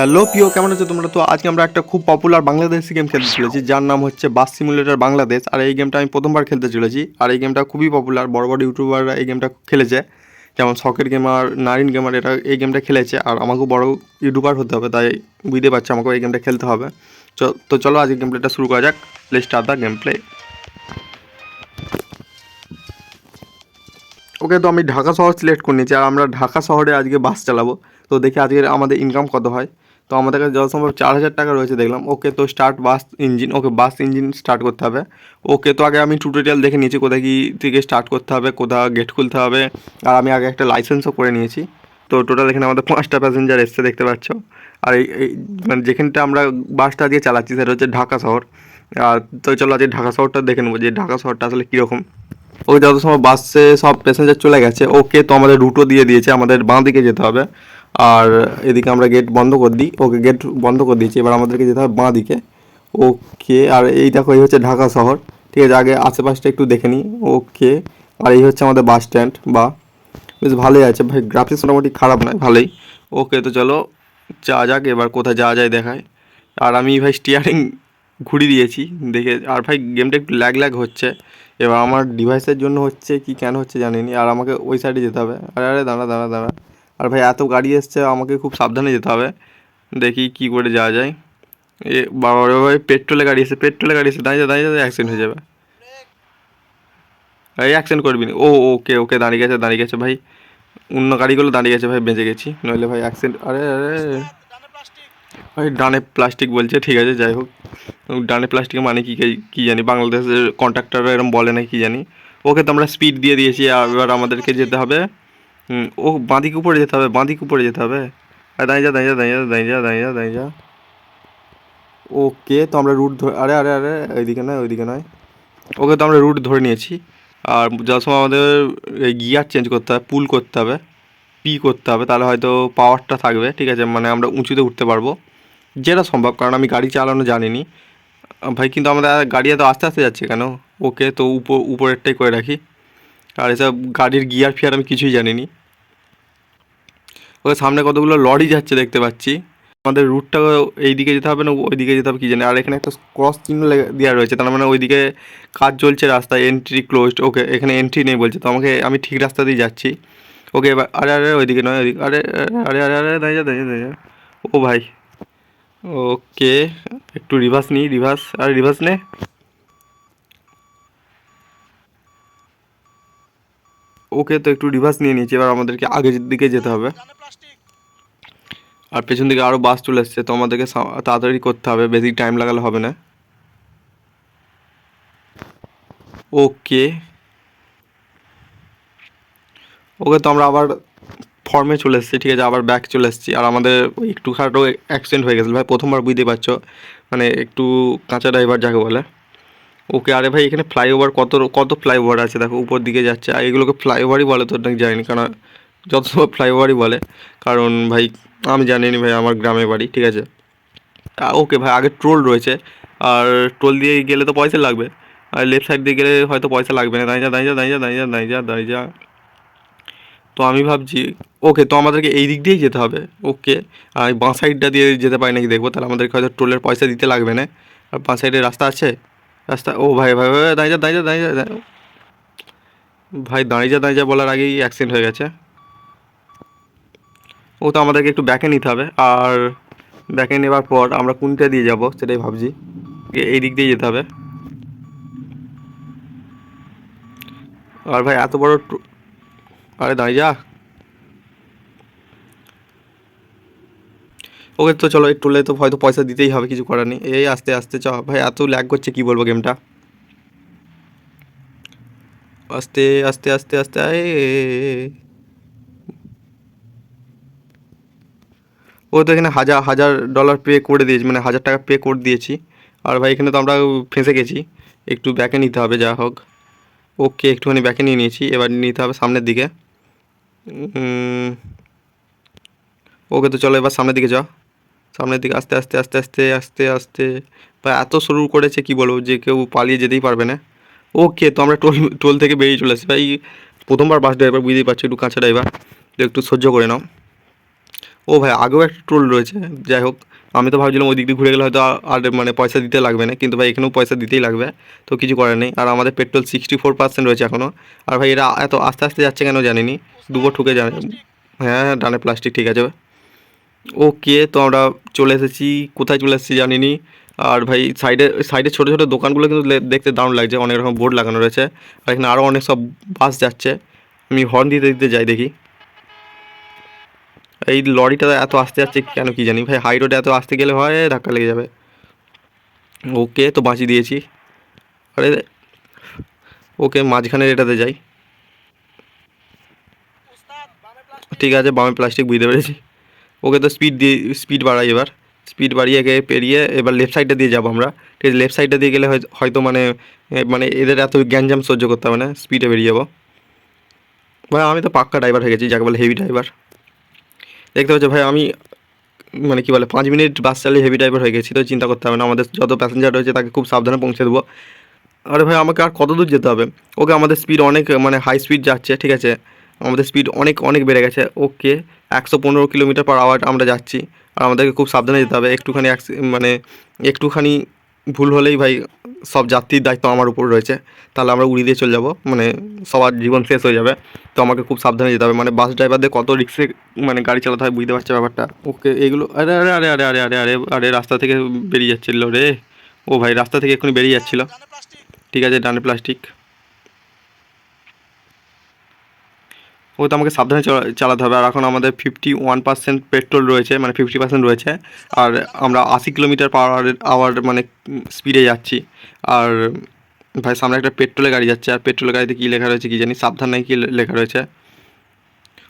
Hello, প্রিয়, কেমন আছো তোমরা? তো আজকে আমরা একটা খুব পপুলার বাংলাদেশি গেম খেলতে চলেছি, যার নাম হচ্ছে বাস সিমুলেটর বাংলাদেশ আর এই গেমটা আমি প্রথমবার খেলতে চলেছি, আর এই গেমটা খুবই পপুলার বড় বড় ইউটিউবাররা এই গেমটা খেলেছে, যেমন শখের গেমার নারিন গেমার এটা এই গেমটা খেলেছে। আর আমাকেও বড় ইউটিউবার হতে হবে, তাই বুঝতে পারছি, আমাকেও এই গেমটা খেলতে হবে। তো চলো আজকে গেম প্লেটা শুরু করা যাক। Play start the game play okay তো আমি ঢাকা শহর সিলেক্ট করে নিয়েছি, আর আমরা ঢাকা শহরে আজকে বাস চালাবো। তো দেখি আজকে আমাদের ইনকাম কত হয়। তো আমাদের কাছে যত সম্ভব চার হাজার টাকা রয়েছে, দেখলাম। ওকে তো start bus engine okay bus engine start করতে হবে। ওকে তো আগে আমি টিউটোরিয়াল দেখে নিয়েছি, কোথায় কী থেকে স্টার্ট করতে হবে কোথাও গেট খুলতে হবে। আর আমি আগে একটা লাইসেন্সও করে নিয়েছি। তো টোটাল এখানে আমাদের পাঁচটা প্যাসেঞ্জার এসছে, দেখতে পাচ্ছ। আর এই মানে যেখানটা আমরা বাসটা দিয়ে চালাচ্ছি, সেটা হচ্ছে ঢাকা শহর। আর তো চলো আজকে ঢাকা শহরটা দেখে নেব, যে ঢাকা শহরটা আসলে কীরকম। ওই যত সময় বাসে সব প্যাসেঞ্জার চলে গেছে। ওকে তো আমাদের রুটও দিয়ে দিয়েছে, আমাদের বাঁ দিকে যেতে হবে। আর এদিকে আমরা গেট বন্ধ করে দিই। ওকে গেট বন্ধ করে দিয়েছি। এবার আমাদেরকে যেতে হবে বাঁ দিকে। ওকে, আর এই দেখো, এই হচ্ছে ঢাকা শহর। ঠিক আছে, আগে আশেপাশটা একটু দেখে নিই। ওকে, আর এই হচ্ছে আমাদের বাস স্ট্যান্ড বা বেশ ভালোই আছে ভাই। গ্রাফিক্স মোটামুটি খারাপ নয়, ভালোই। ওকে, তো চলো যা যাক। এবার কোথায় যাওয়া যায় দেখায়। আর আমি ভাই স্টিয়ারিং ঘুরি দিয়েছি। দেখে, আর ভাই গেমটা একটু ল্যাগ ল্যাগ হচ্ছে। এবার আমার ডিভাইসের জন্য হচ্ছে কি, কেন হচ্ছে জানিনি। আর আমাকে ওই সাইডে যেতে হবে। আরে আরে, দাঁড়া দাঁড়া দাঁড়া। আর ভাই, এত গাড়ি এসছে, আমাকে খুব সাবধানে যেতে হবে। দেখি কি করে যাওয়া যায়। এ, বাবা ভাই, পেট্রোলে গাড়ি এসে পেট্রোলে গাড়ি এসে দাঁড়িয়ে দাঁড়িয়ে দাঁড়িয়ে অ্যাক্সিডেন্ট হয়ে যাবে। এই অ্যাক্সিডেন্ট করবি না। ও, ওকে ওকে, দাঁড়িয়ে গেছে দাঁড়িয়ে গেছে ভাই। অন্য গাড়িগুলো দাঁড়িয়ে গেছে ভাই, বেঁচে গেছি। নইলে ভাই অ্যাক্সিডেন্ট আরে আরে। ভাই, ডানে প্লাস্টিক বলছে, ঠিক আছে, যাই হোক। ডানে প্লাস্টিক মানে কী কী জানি, বাংলাদেশের কন্ট্রাক্টররা এরকম বলে না কি জানি। ওকে তো আমরা স্পিড দিয়ে দিয়েছি, এবার আমাদেরকে যেতে হবে। হুম, ও বাঁদিক উপরে যেতে হবে বাঁদিক উপরে যেতে হবে। আর দাঁড়িয়ে যা দাঁড়িয়ে যা দাঁড়িয়ে যা দাঁড়িয়ে যা দাঁড়িয়ে যা দাঁড়িয়ে যা। ওকে তো আমরা রুট ধরে আরে আরে আরে ওইদিকে নয় ওইদিকে নয়। ওকে তো আমরা রুট ধরে নিয়েছি। আর যার সময় আমাদের গিয়ার চেঞ্জ করতে হবে পুল করতে হবে পি করতে হবে তাহলে হয়তো পাওয়ারটা থাকবে ঠিক আছে? মানে আমরা উঁচুতে উঠতে পারব। যেটা সম্ভব কারণ আমি গাড়ি চালানো জানিনি। ভাই কিন্তু আমাদের গাড়ি এত আস্তে আস্তে যাচ্ছে কেন? ওকে তো উপর উপরেরটাই করে রাখি। আর এসব গাড়ির গিয়ার ফিয়ার আমি কিছুই জানিনি। ওকে সামনে কতগুলো লরি যাচ্ছে দেখতে পাচ্ছি। আমাদের রুটটা এই দিকে যেতে হবে না ওই দিকে যেতে হবে কি জানি। আর এখানে একটা ক্রস চিহ্ন দেওয়া রয়েছে, তার মানে ওইদিকে কাজ চলছে রাস্তায় এন্ট্রি ক্লোজড ওকে এখানে এন্ট্রি নেই বলছে। তো আমাকে, আমি ঠিক রাস্তা দিয়ে যাচ্ছি। ওকে এবার, আরে আরে, ওইদিকে নয়, ওইদিকে, আরে আরে আরে আরে দাঁড়িয়ে দাঁড়িয়ে দাঁড়িয়ে। ও ভাই, ওকে, একটু রিভার্স নিই রিভার্স আর রিভার্স নে। ওকে তো একটু রিভার্স নিয়ে নিয়েছি, এবার আমাদেরকে আগের দিকে যেতে হবে। আর পেছন দিকে আরও বাস চলে এসছে, তো আমাদেরকে তাড়াতাড়ি করতে হবে, বেশি টাইম লাগালে হবে না। ওকে ওকে তো আমরা আবার ফর্মে চলে এসেছি, ঠিক আছে, আবার ব্যাক চলে এসেছি। আর আমাদের একটু খাটো অ্যাক্সিডেন্ট হয়ে গেছিল। ভাই, প্রথমবার বুঝতে পারছ মানে একটু কাঁচা ড্রাইভার যাকে বলে। ওকে, আরে ভাই, এখানে ফ্লাইওভার কত কত ফ্লাইওভার আছে? দেখো, উপর দিকে যাচ্ছে। আর এগুলোকে ফ্লাইওভারই বলে তো নাকি জানি কারণ যত সময় ফ্লাইওভারই বলে। কারণ ভাই, আমি জানি জানিনি ভাই, আমার গ্রামে বাড়ি, ঠিক আছে? ওকে ভাই, আগে ট্রোল রয়েছে। আর টোল দিয়ে গেলে তো পয়সা লাগবে। আর লেফট সাইড দিয়ে গেলে হয়তো পয়সা লাগবে না। দাঁড়িয়ে যা দাঁড়িয়ে যা দাঁড়িয়ে যা দাঁড়িয়ে যা দাঁড়িয়ে যা তো আমি ভাবছি, ওকে, তো আমাদেরকে এই দিক দিয়েই যেতে হবে। ওকে, আর বাঁ সাইডটা দিয়ে যেতে পারি নাকি দেখব? তাহলে আমাদেরকে হয়তো টোলের পয়সা দিতে লাগবে না। আর বাঁ সাইডে রাস্তা আছে? রাস্তা, ও ভাই ভাই ভাই, দাঁড়িয়ে যা দাঁড়িয়ে যা দাঁড়িয়ে যা ভাই, দাঁড়িয়ে যা দাঁড়িয়ে যা বলার আগেই অ্যাক্সিডেন্ট হয়ে গেছে। ও তো আমাদেরকে একটু ব্যাকে নিতে হবে। আর ব্যাকে নেবার পর আমরা কোনটা দিয়ে যাব সেটাই ভাবছি। এই দিক দিয়ে যেতে হবে। আর ভাই, এত বড় আরে দাঁড়িয়ে যা। ওকে তো চলো এই টোলে তো হয়তো পয়সা দিতেই হবে, কিছু করার নেই। এই আস্তে আস্তে চ। ভাই, এত ল্যাগ করছে, কি বলব গেমটা আস্তে আস্তে আস্তে আস্তে ও তো এখানে হাজার হাজার ডলার পে করে দিয়েছি মানে হাজার টাকা পে করে দিয়েছি। আর ভাই, এখানে তো আমরা ফেঁসে গেছি। একটু ব্যাকে নিতে হবে, যা হোক। ওকে, একটুখানি ব্যাকে নিয়ে নিয়েছি, এবার নিতে হবে সামনের দিকে। ওকে তো চলো এবার সামনের দিকে যাও সামনের দিকে আস্তে আস্তে আস্তে আস্তে আস্তে আস্তে। বা এত শুরু করেছে কি বলব যে কেউ পালিয়ে যেতেই পারবে না। ওকে তো আমরা টোল টোল থেকে বেরিয়ে চলে আসি। ভাই প্রথমবার বাস ড্রাইভার বুঝতেই পারছি একটু কাঁচা ড্রাইভার তো একটু সহ্য করে নাও। ও ভাই আগেও একটা টোল রয়েছে যাই হোক। আমি তো ভাবছিলাম ওই দিক দিয়ে ঘুরে গেলে হয়তো আর মানে পয়সা দিতে লাগবে না কিন্তু ভাই এখানেও পয়সা দিতেই লাগবে। তো কিছু করার নেই। আর আমাদের পেট্রোল সিক্সটি ফোর পার্সেন্ট রয়েছে এখনও আর ভাই এরা এত আস্তে আস্তে যাচ্ছে কেন জানিনি। দুবো ঠুকে জানে হ্যাঁ হ্যাঁ, ডানে প্লাস্টিক ঠিক আছে। ওকে, তো আমরা চলে এসেছি। কোথায় চলে এসেছি জানিনি। আর ভাই, সাইডে সাইডে ছোটো ছোটো দোকানগুলো কিন্তু দেখতে দারুণ লাগছে। অনেক রকম বোর্ড লাগানো রয়েছে। আর এখানে আরও অনেক সব বাস যাচ্ছে। আমি হর্ন দিতে দিতে যাই দেখি। এই লরিটা এত আস্তে যাচ্ছে কেন কি জানি। ভাই হাই রোডে এত আসতে গেলে হয়, ধাক্কা লেগে যাবে। ওকে, তো বাঁচিয়ে দিয়েছি। আরে, ওকে মাঝখানের এটাতে যাই। ঠিক আছে, বামে প্লাস্টিক বুঝতে পেরেছি। ওকে তো স্পিড দিয়ে স্পিড বাড়াই এবার। স্পিড বাড়িয়ে একে পেরিয়ে এবার লেফট সাইডটা দিয়ে যাব আমরা। ঠিক আছে লেফট সাইডটা দিয়ে গেলে হয়- হয়তো মানে মানে এদের এত গ্যাঞ্জাম সহ্য করতে হবে না স্পিডে বেরিয়ে যাব। ভাই, আমি তো পাক্কা ড্রাইভার হয়ে গেছি, যাকে বলে হেভি ড্রাইভার দেখতে পাচ্ছ ভাই, আমি মানে কি বলে, পাঁচ মিনিট বাস চালিয়ে হেভি ড্রাইভার হয়ে গেছি, তো চিন্তা করতে হবে না। আমাদের যত প্যাসেঞ্জার রয়েছে, তাকে খুব সাবধানে পৌঁছে দেবো। আরে ভাই, আমাকে আর কত দূর যেতে হবে? ওকে আমাদের স্পিড অনেক মানে হাই স্পিড যাচ্ছে, ঠিক আছে? আমাদের স্পিড অনেক অনেক বেড়ে গেছে। ওকে একশো পনেরো কিলোমিটার পার আওয়ার আমরা যাচ্ছি। আর আমাদেরকে খুব সাবধানে যেতে হবে। একটুখানি মানে একটুখানি ভুল হলেই ভাই সব যাত্রীর দায়িত্ব আমার উপর রয়েছে। তাহলে আমরা উড়িয়ে দিয়ে চলে যাব। মানে সবার জীবন শেষ হয়ে যাবে। তো আমাকে খুব সাবধানে যেতে হবে। মানে বাস ড্রাইভারদের কত রিক্সে মানে গাড়ি চালাতে হয় বুঝতে পারছে ব্যাপারটা। ওকে এগুলো আরে আরে আরে আরে আরে আরে আরে আরে রাস্তা থেকে বেরিয়ে যাচ্ছিল রে। ও ভাই, রাস্তা থেকে এক্ষুনি বেরিয়ে যাচ্ছিল। ঠিক আছে, ডানে প্লাস্টিক ও তো আমাকে সাবধানে চলা- চালাতে হবে। আর এখন আমাদের ফিফটি ওয়ান পার্সেন্ট পেট্রোল রয়েছে মানে ফিফটি পার্সেন্ট রয়েছে। আর আমরা আশি কিলোমিটার পার আওয়ার মানে স্পিডে যাচ্ছি। আর ভাই, সামনে একটা পেট্রোলের গাড়ি যাচ্ছে। আর পেট্রোলের গাড়িতে কী লেখা রয়েছে কী জানি? সাবধান কী লেখা রয়েছে।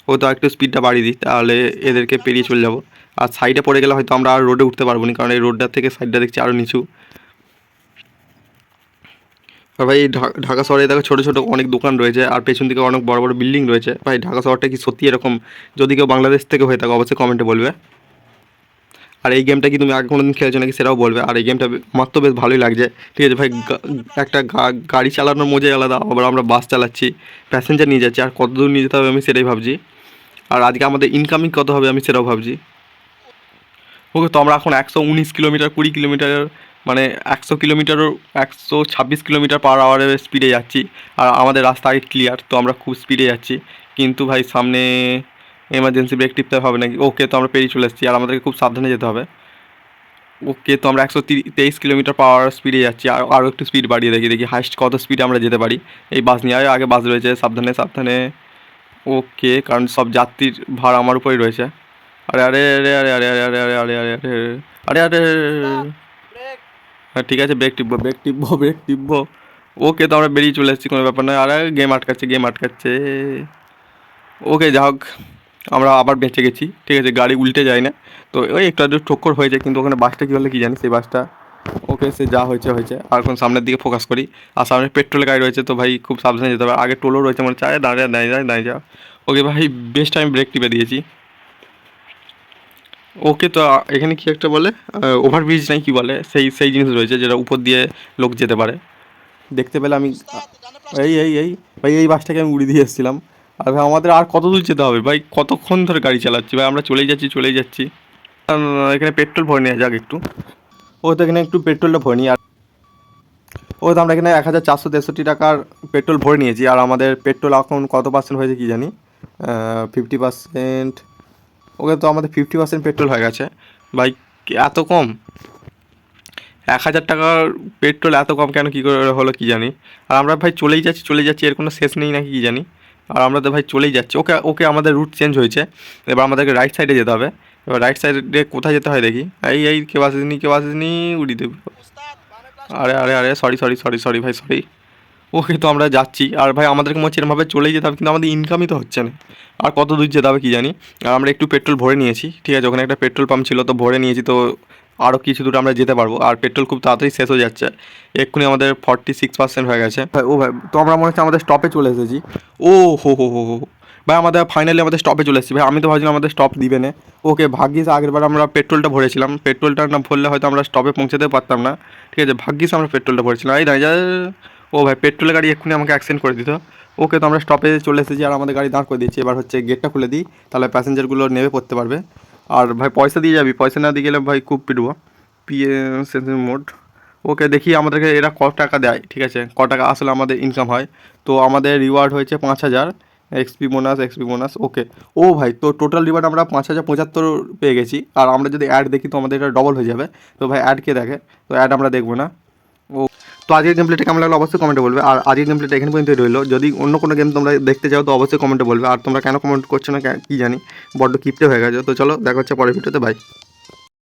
ও তো একটু স্পিডটা বাড়িয়ে দিই, তাহলে এদেরকে পেরিয়ে চলে যাব। আর সাইডে পড়ে গেলে হয়তো আমরা আর রোডে উঠতে পারব না, কারণ এই রোডটার থেকে সাইডটা দেখছি আরও নিচু। আর ভাই ঢাকা শহরে দেখো ছোটো ছোটো অনেক দোকান রয়েছে আর পেছন দিকে অনেক বড় বড় বিল্ডিং রয়েছে। ভাই, ঢাকা শহরটা কি সত্যি এরকম? যদি কেউ বাংলাদেশ থেকে হয়ে থাকে, অবশ্যই কমেন্টে বলবে। আর এই গেমটা কি তুমি আগে কোনো দিন খেলেছো নাকি সেটাও বলবে। আর এই গেমটা আমার তো বেশ ভালোই লাগছে। ঠিক আছে ভাই একটা গাড়ি চালানোর মজাই আলাদা। আবার আমরা বাস চালাচ্ছি প্যাসেঞ্জার নিয়ে যাচ্ছি। আর কত দূর নিয়ে যেতে হবে আমি সেটাই ভাবছি। আর আজকে আমাদের ইনকামিং কত হবে আমি সেটাও ভাবছি। ওকে, তো আমরা এখন একশো উনিশ কিলোমিটার, কুড়ি কিলোমিটার মানে একশো কিলোমিটারও একশো ছাব্বিশ কিলোমিটার পার আওয়ারের স্পিডে যাচ্ছি আর আমাদের রাস্তা আগে ক্লিয়ার তো আমরা খুব স্পিডে যাচ্ছি কিন্তু ভাই সামনে এমার্জেন্সি ব্রেক টিপতে হবে নাকি ওকে তো আমরা পেরিয়ে চলে এসেছি আর আমাদেরকে খুব সাবধানে যেতে হবে ওকে তো আমরা একশো তেইশ কিলোমিটার পার আওয়ার স্পিডে যাচ্ছি আর আরও একটু স্পিড বাড়িয়ে দেখি দেখি হাইস্ট কত স্পিডে আমরা যেতে পারি এই বাস নিয়ে আগে বাস রয়েছে সাবধানে সাবধানে ওকে কারণ সব যাত্রীর ভার আমার উপরেই রয়েছে আরে আরে আরে আরে আরে আরে আরে আরে আরে আরে আরে আরে আরে হ্যাঁ ঠিক আছে ব্রেক টিপবো ব্রেক টিপবো ব্রেক টিপবো ওকে তো আমরা বেরিয়ে চলে এসেছি, কোনো ব্যাপার নয়। আরে গেম আটকাচ্ছে গেম আটকাচ্ছে। ওকে, যা হোক, আমরা আবার বেঁচে গেছি, ঠিক আছে, গাড়ি উল্টে যায় না। তো ওই একটু আধটু ঠক্কর হয়েছে, কিন্তু ওখানে বাসটা কী হলে কী জানি, সেই বাসটা। ওকে, সে যা হয়েছে হয়েছে। আর এখন সামনের দিকে ফোকাস করি। আর সামনে পেট্রোলের গাড়ি রয়েছে, তো ভাই খুব সাবধানে যেতে হবে। আগে টোলও রয়েছে মানে চায় দাঁড়িয়ে দাঁড়িয়ে যায় দাঁড়িয়ে যাও ওকে ভাই বেস্ট আমি ব্রেক টিপে দিয়েছি। ওকে তো এখানে কি একটা বলে ওভারব্রিজ নাই কি বলে সেই সেই জিনিস রয়েছে যেটা উপর দিয়ে লোক যেতে পারে। দেখতে পেলে আমি এই এই এই ভাই এই বাসটাকে আমি উড়িয়ে দিয়ে এসেছিলাম। আর ভাই আমাদের আর কত দূর যেতে হবে? ভাই কতক্ষণ ধরে গাড়ি চালাচ্ছি? ভাই আমরা চলেই যাচ্ছি চলেই যাচ্ছি। এখানে পেট্রোল ভরে নেওয়া যাক একটু। ও তো এখানে একটু পেট্রোলটা ভরে নিই আর ও তো আমরা এখানে এক হাজার চারশো তেষট্টি টাকার পেট্রোল ভরে নিয়েছি। আর আমাদের পেট্রোল এখন কত পার্সেন্ট হয়েছে কি জানি? ফিফটি পার্সেন্ট ওকে তো আমাদের ফিফটি পার্সেন্ট পেট্রোল হয়ে গেছে। ভাই কি এত কম? এক হাজার টাকার পেট্রোল এত কম কেন? কী করে হলো কী জানি? আর আমরা ভাই চলেই যাচ্ছি চলে যাচ্ছি এর কোনো শেষ নেই নাকি কী জানি? আর আমরা তো ভাই চলেই যাচ্ছি। ওকে ওকে আমাদের রুট চেঞ্জ হয়েছে। এবার আমাদেরকে রাইট সাইডে যেতে হবে। এবার রাইট সাইডে কোথায় যেতে হয় দেখি? এই এই কেউ আসেনি কেউ আসেনি উড়ি দেব। আরে আরে আরে সরি সরি সরি সরি ভাই সরি ওকে তো আমরা যাচ্ছি। আর ভাই আমাদেরকে মনে হচ্ছে এরমভাবে চলেই যেতে হবে কিন্তু আমাদের ইনকামই তো হচ্ছে না। আর কত দূর যেতে হবে কী জানি। আর আমরা একটু পেট্রোল ভরে নিয়েছি ঠিক আছে? ওখানে একটা পেট্রোল পাম্প ছিল তো ভরে নিয়েছি তো আরও কিছু দূর আমরা যেতে পারব। আর পেট্রোল খুব তাড়াতাড়ি শেষ হয়ে যাচ্ছে। এক্ষুনি আমাদের ফর্টি সিক্স পার্সেন্ট হয়ে গেছে। ভাই ও ভাই তো আমরা মনে হচ্ছে আমাদের স্টপে চলে এসেছি। ও হো হো হো হো। ভাই আমাদের ফাইনালি আমাদের স্টপে চলে এসেছি। ভাই আমি তো ভাবছিলাম আমাদের স্টপ দিবে না। ওকে ভাগ্যিস আগের বার আমরা পেট্রোলটা ভরেছিলাম। পেট্রোলটা না ভরলে হয়তো আমরা স্টপে পৌঁছাতে পারতাম না। ঠিক আছে? ভাগ্যিস আমরা পেট্রোলটা ভরেছিলাম। এই দাঁড়িয়ে ও ভাই, পেট্রোলের গাড়ি এক্ষুনি আমাকে অ্যাক্সিডেন্ট করে দিত। ওকে তো আমরা স্টপে চলে এসেছি আর আমাদের গাড়ি দাঁড় করে দিচ্ছি এবার হচ্ছে গেটটা খুলে দিই, তাহলে প্যাসেঞ্জারগুলো নেমে পড়তে পারবে। আর ভাই, পয়সা দিয়ে যাবি? পয়সা না দিয়ে গেলে ভাই খুব পিটবো। পিএ মোড ওকে দেখি আমাদেরকে এরা ক টাকা দেয়, ঠিক আছে? ক টাকা আসলে আমাদের ইনকাম হয়। তো আমাদের রিওয়ার্ড হয়েছে পাঁচ হাজার। XP bonus XP bonus okay ও ভাই, তো টোটাল রিওয়ার্ড আমরা পাঁচ হাজার পঁচাত্তর পেয়ে গেছি। আর আমরা যদি অ্যাড দেখি তো আমাদের এটা ডবল হয়ে যাবে। তো ভাই অ্যাড কে দেখে? তো অ্যাড আমরা দেখব না। তো আজকের গেম প্লেটা কেমন লাগল অবশ্যই কমেন্টে বলবে। আর আজকের গেম প্লেটা এখানে পর্যন্ত রইল। যদি অন্য কোনো গেম তোমরা দেখতে চাও তো অবশ্যই কমেন্টে বলবে। আর তোমরা কেন কমেন্ট করছ না কি জানি। বড্ড কিপটে হয়ে গেছে। তো চলো, দেখা হচ্ছে পরের ভিডিওতে বাই